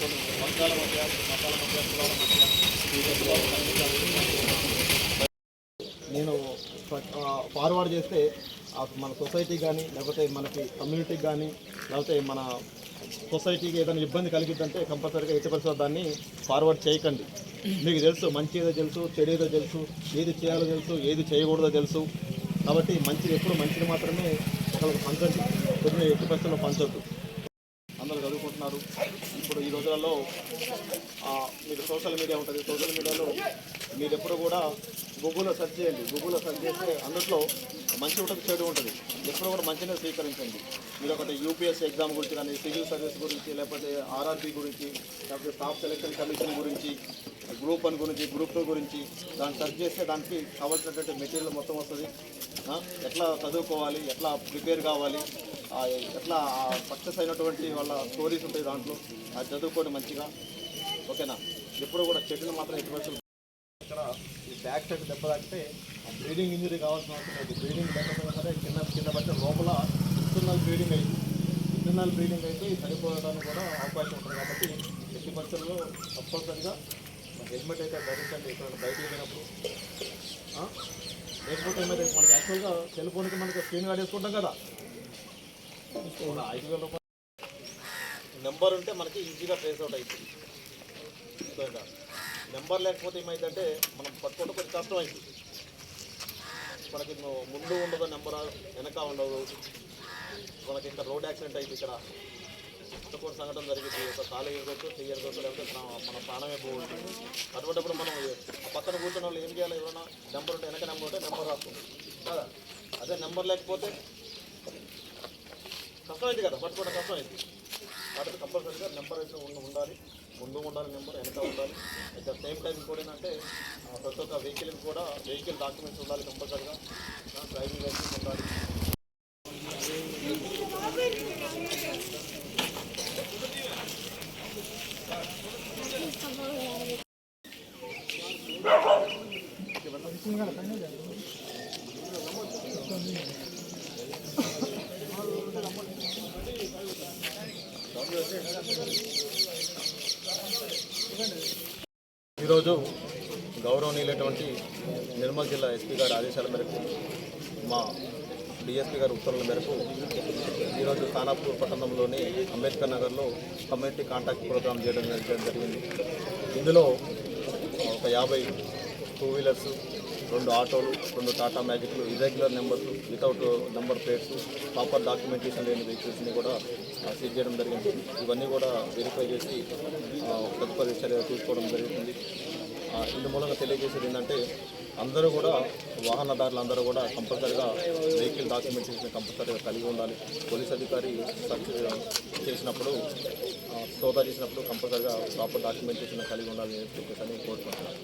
కొన్ని వర్గాల మధ్య మతాల మధ్య కులాల మధ్య నేను ఫార్వర్డ్ చేస్తే మన సొసైటీ కానీ లేకపోతే మనకి కమ్యూనిటీకి కానీ లేకపోతే మన సొసైటీకి ఏదైనా ఇబ్బంది కలిగిద్దంటే కంపల్సరీగా ఎట్టి దాన్ని ఫార్వర్డ్ చేయకండి. మీకు తెలుసు మంచి ఏదో తెలుసు చెడు ఏదో తెలుసు ఏది చేయాలో తెలుసు ఏది చేయకూడదో తెలుసు. కాబట్టి మంచిది ఎప్పుడు మంచిది మాత్రమే ఒకరికి పంచండి కొన్ని ఎట్టి పరిస్థితుల్లో పంచొద్దు అందరూ చదువుకుంటున్నారు. ఇప్పుడు ఈ రోజులలో మీరు మీకు సోషల్ మీడియా ఉంటుంది. సోషల్ మీడియాలో మీరు ఎప్పుడు కూడా గూగుల్లో సెర్చ్ చేయండి. గూగుల్లో సెర్చ్ చేస్తే అందులో మంచి ఉంటుంది చెడు ఉంటుంది. ఎప్పుడు కూడా మంచిగా స్వీకరించండి. మీరు ఒకటి యూపీఎస్సీ ఎగ్జామ్ గురించి కానీ సివిల్ సర్వీస్ గురించి లేకపోతే ఆర్ఆర్బీ గురించి లేకపోతే స్టాఫ్ సెలక్షన్ కమిషన్ గురించి గ్రూప్ వన్ గురించి గ్రూప్ టూ గురించి దాన్ని సెర్చ్ చేస్తే దానికి కావాల్సినటువంటి మెటీరియల్ మొత్తం వస్తుంది. ఎట్లా చదువుకోవాలి ఎట్లా ప్రిపేర్ కావాలి ఎట్లా సక్సెస్ అయినటువంటి వాళ్ళ స్టోరీస్ ఉంటాయి దాంట్లో. అది చదువుకోండి మంచిగా. ఓకేనా? ఎప్పుడు కూడా చెట్టును మాత్రం ఎటువంటి ఇక్కడ ఈ బ్యాక్ సైడ్ దెబ్బ తాకితే బ్లీడింగ్ ఇంజరీ కావాల్సిన అవసరం లేదు. బ్లీడింగ్ లేకపోయినా సరే కింద కింద పట్టిన లోపల ఇంటర్నల్ బ్లీడింగ్ అయింది ఇంటర్నల్ బ్లీడింగ్ అయితే చనిపోవడానికి కూడా అవకాశం ఉంటుంది కాబట్టి ఎట్టి పరిస్థితుల్లో తప్పనిసరిగా హెల్మెట్ అయితే ధరించండి. ఇక్కడ బయటికి వెళ్ళినప్పుడు. లేకపోతే మరి మనకి యాక్చువల్గా సెల్ ఫోన్కి మనకి స్క్రీన్ గార్డ్ వేసుకుంటాం కదా. నెంబర్ ఉంటే మనకి ఈజీగా ట్రేస్ అవుట్ అవుతుంది నెంబర్ లేకపోతే ఏమైందంటే మనం పట్టుకుంటే కొంచెం కష్టం అవుతుంది. మనకి ముందు ఉండదు నెంబర్ వెనక ఉండదు. మనకి ఇంకా రోడ్ యాక్సిడెంట్ అయింది ఇక్కడ. కొన్ని సంఘటన జరిగింది. ఒక కాలు ఎరగొచ్చు చెయ్యి ఎరగొచ్చు లేకపోతే మన ప్రాణమే పోతుంది అటువంటిప్పుడు మనం ఆ పక్కన కూర్చున్న వాళ్ళు ఏం చేయాలి ఎవరైనా? నెంబర్ ఉంటే వెనక నెంబర్ ఉంటే నెంబర్ రాస్తుంది కదా? అదే నెంబర్ లేకపోతే కష్టమైంది కదా పట్టుకోవడం కష్టమైంది. కాబట్టి కంపల్సరీగా నెంబర్ అయితే ఉండి ఉండాలి. ముందు ఉండాలి నెంబర్ వెనక ఉండాలి. అట్ ద సేమ్ టైం కూడా ఏంటంటే ప్రతి ఒక్క వెహికల్ కూడా వెహికల్ డాక్యుమెంట్స్ ఉండాలి కంపల్సరీగా. డ్రైవింగ్ లైసెన్స్ ఉండాలి. ఈరోజు గౌరవనీయులైనటువంటి నిర్మల్ జిల్లా ఎస్పీ గారి ఆదేశాల మేరకు మా డిఎస్పీ గారి ఉత్తర్వుల మేరకు ఈరోజు ఖానాపూర్ పట్టణంలోని అంబేద్కర్ నగర్లో కమ్యూనిటీ కాంటాక్ట్ ప్రోగ్రామ్ చేయడం జరిగింది. ఇందులో ఒక యాభై టూ వీలర్స్ రెండు ఆటోలు రెండు Tata మ్యాజిక్లు irregular numbers without number plates proper documentation లేని వెహికల్స్ని కూడా సీజ్ చేయడం జరిగింది. ఇవన్నీ కూడా వెరిఫై చేసి తదుపరి చర్య తీసుకోవడం జరుగుతుంది. ఇందు మూలంగా తెలియజేసేది ఏంటంటే అందరూ కూడా వాహనదారులు అందరూ కూడా కంపల్సరీగా వెహికల్ డాక్యుమెంటేషన్ కంపల్సరీగా కలిగి ఉండాలి. పోలీస్ అధికారి సర్చ్ చేసినప్పుడు సోదా చేసినప్పుడు కంపల్సరీగా ప్రాపర్ డాక్యుమెంటేషన్ కలిగి ఉండాలని చెప్పేసి కోరుకుంటున్నాను.